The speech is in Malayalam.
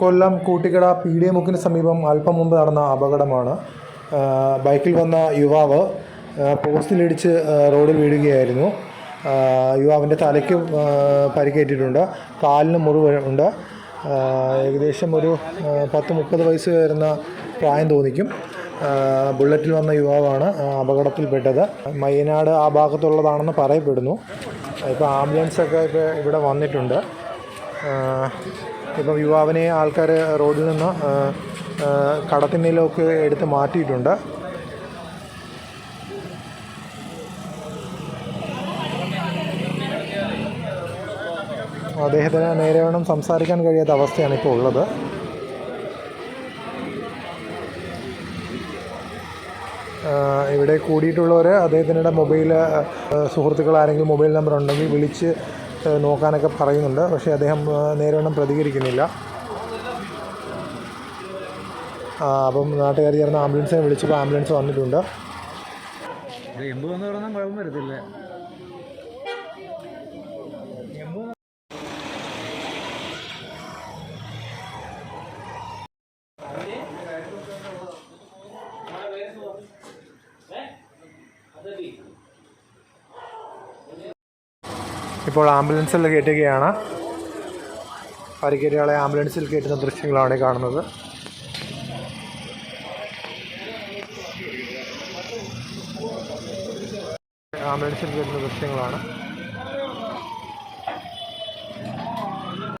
കൊല്ലം കൂട്ടിക്കട പി ഡി മുക്കിന് സമീപം അല്പം മുമ്പ് നടന്ന അപകടമാണ്. ബൈക്കിൽ വന്ന യുവാവ് പോസ്റ്റിലിടിച്ച് റോഡിൽ വീഴുകയായിരുന്നു. യുവാവിന്റെ തലയ്ക്ക് പരിക്കേറ്റിട്ടുണ്ട്. കാലിന് മുറിവ് ഉണ്ട്. ഏകദേശം ഒരു പത്ത് മുപ്പത് വയസ്സ് വരുന്ന പ്രായം തോന്നിക്കും. ബുള്ളറ്റിൽ വന്ന യുവാവാണ് അപകടത്തിൽപ്പെട്ടത്. മയ്യനാട് ആ ഭാഗത്തുള്ളതാണെന്ന് പറയപ്പെടുന്നു. ഇപ്പോൾ ആംബുലൻസൊക്കെ ഇപ്പോൾ ഇവിടെ വന്നിട്ടുണ്ട്. ഇപ്പം യുവാവിനെ ആൾക്കാർ റോഡിൽ നിന്ന് കടത്തിനിലൊക്കെ എടുത്ത് മാറ്റിയിട്ടുണ്ട്. അദ്ദേഹത്തിന് നേരെ വേണം സംസാരിക്കാൻ കഴിയാത്ത അവസ്ഥയാണ് ഇപ്പോൾ ഉള്ളത്. ഇവിടെ കൂടിയിട്ടുള്ളവർ അദ്ദേഹത്തിന്റെ മൊബൈൽ സുഹൃത്തുക്കൾ ആരെങ്കിലും മൊബൈൽ നമ്പർ ഉണ്ടെങ്കിൽ വിളിച്ച് നോക്കാനൊക്കെ പറയുന്നുണ്ട്. പക്ഷേ അദ്ദേഹം ആ, നേരവണ്ണം പ്രതികരിക്കുന്നില്ല. അപ്പം നാട്ടുകാർ ചേർന്ന് ആംബുലൻസിനെ വിളിച്ചപ്പോൾ ആംബുലൻസ് വന്നിട്ടുണ്ട്. എമ്പ് വന്ന് കിടന്നാൽ കുഴപ്പം വരത്തില്ല. ഇപ്പോൾ ആംബുലൻസിൽ കയറ്റുകയാണ്. പരിക്കേറ്റയാളെ ആംബുലൻസിൽ കയറ്റുന്ന ദൃശ്യങ്ങളാണ് കാണുന്നത്. ആംബുലൻസിൽ കയറ്റുന്ന ദൃശ്യങ്ങളാണ്.